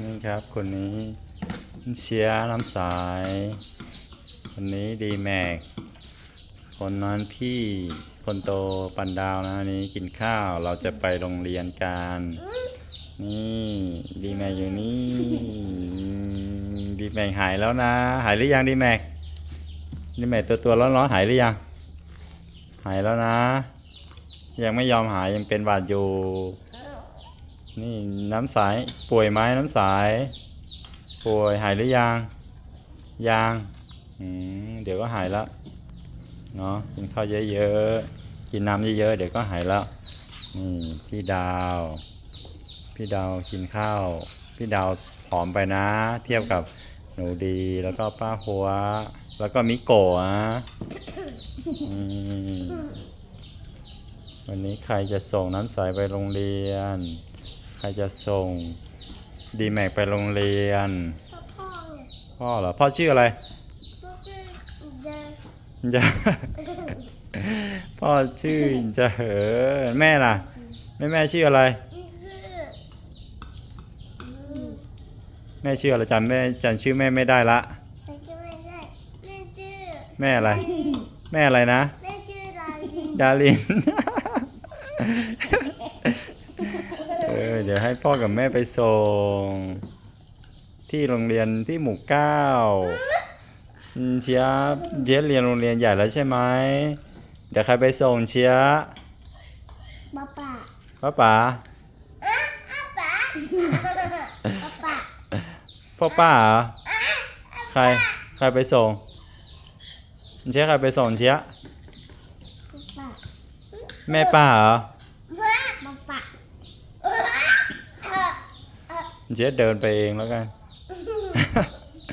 นี่ครับคนนี้เชียร์น้ำสาย คนนี้ดีแม็ก คนนั้นพี่คนโตปันดาวนะนี้กินข้าวเราจะไปโรงเรียนกัน นี่ดีแม็กอยู่นี่ดีแม็กหายแล้วนะ หายหรือยังดีแม็กดีแม็กตัวตัวร้อนร้อนๆหายหรือยัง หายแล้วนะ ยังไม่ยอมหายยังเป็นบาดอยู่ นี่น้ำสายป่วยไหมน้ำสาย ป่วยหายหรือยังยังเดี๋ยวก็หายแล้วเนาะกินข้าวเยอะๆกินน้ำเยอะๆเดี๋ยวก็หายแล้วนี่พี่ดาว พี่ดาวกินข้าว พี่ดาวผอมไปนะ เทียบกับหนูดีแล้วก็ป้าหัว แล้วก็มิโกะนะวันนี้ใครจะส่งน้ำใสไปโรงเรียน ใครจะส่ง ดีแม็กไปโรงเรียน พ่อเนี่ยพ่อเหรอ พ่อชื่ออะไรก็คือจะจะพ่อชื่อจะเหอแม่ล่ะ แม่แม่ชื่ออะไรคือแม่ชื่ออะไรจำแม่จำชื่อแม่ไม่ได้ละแต่จะไม่ได้แม่ชื่อแม่อะไร แม่อะไรนะ แม่ชื่อดารินดาริน เออเดี๋ยวให้พ่อกับแม่ไปส่ง ที่โรงเรียนที่หมู่เก้าอืมเชียร์เชียร์เรียนโรงเรียนใหญ่แล้วใช่ไหมเดี๋ยวใครไปส่งเชียร์ป้าป้าป้าป๋าป้าป้าพ่อป้าเหรอใครใครไปส่งเชียร์ใครไปส่งเชียร์ป้าแม่ป้าเหรอ ป้าป้า เจ๊เดินไปเองแล้วกัน